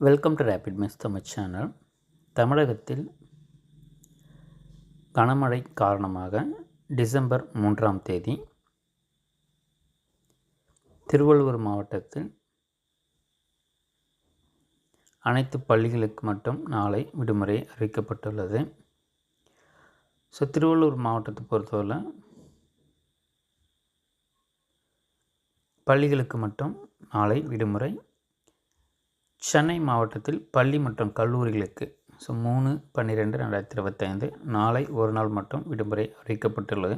Welcome to rapid miss Tamil channel தமிழகத்தில் கனமழை காரணமாக டிசம்பர் மூன்றாம் தேதி திருவள்ளூர் மாவட்டத்தில் அனைத்து பள்ளிகளுக்கு மட்டும் நாளை விடுமுறை அறிவிக்கப்பட்டுள்ளது. ஸோ திருவள்ளூர் மாவட்டத்தை பொறுத்தவரை பள்ளிகளுக்கு மட்டும் நாளை விடுமுறை. சென்னை மாவட்டத்தில் பள்ளி மற்றும் கல்லூரிகளுக்கு ஸோ மூணு பன்னிரெண்டு ரெண்டாயிரத்தி இருபத்தைந்து நாளை ஒரு நாள் மட்டும் விடுமுறை அறிவிக்கப்பட்டுள்ளது.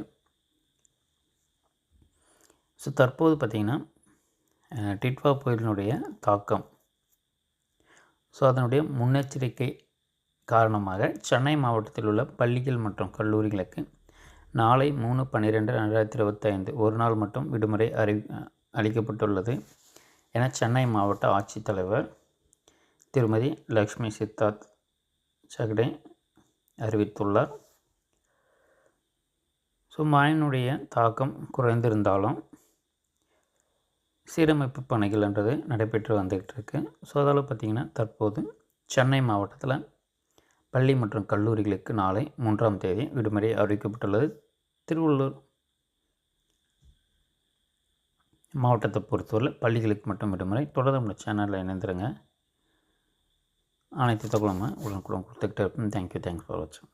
ஸோ தற்போது பார்த்திங்கன்னா டிட்வா புயலினுடைய தாக்கம். ஸோ அதனுடைய முன்னெச்சரிக்கை காரணமாக சென்னை மாவட்டத்தில் உள்ள பள்ளிகள் மற்றும் கல்லூரிகளுக்கு நாளை மூணு பன்னிரெண்டு ரெண்டாயிரத்தி இருபத்தைந்து ஒரு நாள் மட்டும் விடுமுறை அறி அளிக்கப்பட்டுள்ளது என சென்னை மாவட்ட ஆட்சித்தலைவர் திருமதி லக்ஷ்மி சித்தார்த் சகடே அறிவித்துள்ளார். ஸோ மழையினுடைய தாக்கம் குறைந்திருந்தாலும் சீரமைப்பு பணிகள்ன்றது நடைபெற்று வந்துக்கிட்டு இருக்கு ஸோ அதால் பார்த்திங்கன்னா தற்போது சென்னை மாவட்டத்தில் பள்ளி மற்றும் கல்லூரிகளுக்கு நாளை மூன்றாம் தேதி விடுமுறை அறிவிக்கப்பட்டுள்ளது. திருவள்ளூர் மாவட்டத்தை பொறுத்தவரை பள்ளிகளுக்கு மட்டும் விடுமுறை. தொடர்ந்து நம்ம சேனலில் இணைந்துருங்க. அனைத்து தகவலுமே உடனுக்குடன் கொடுத்துக்கிட்டே இருப்போம். தேங்க்யூ தேங்க்ஸ் ஃபார் வாட்சிங்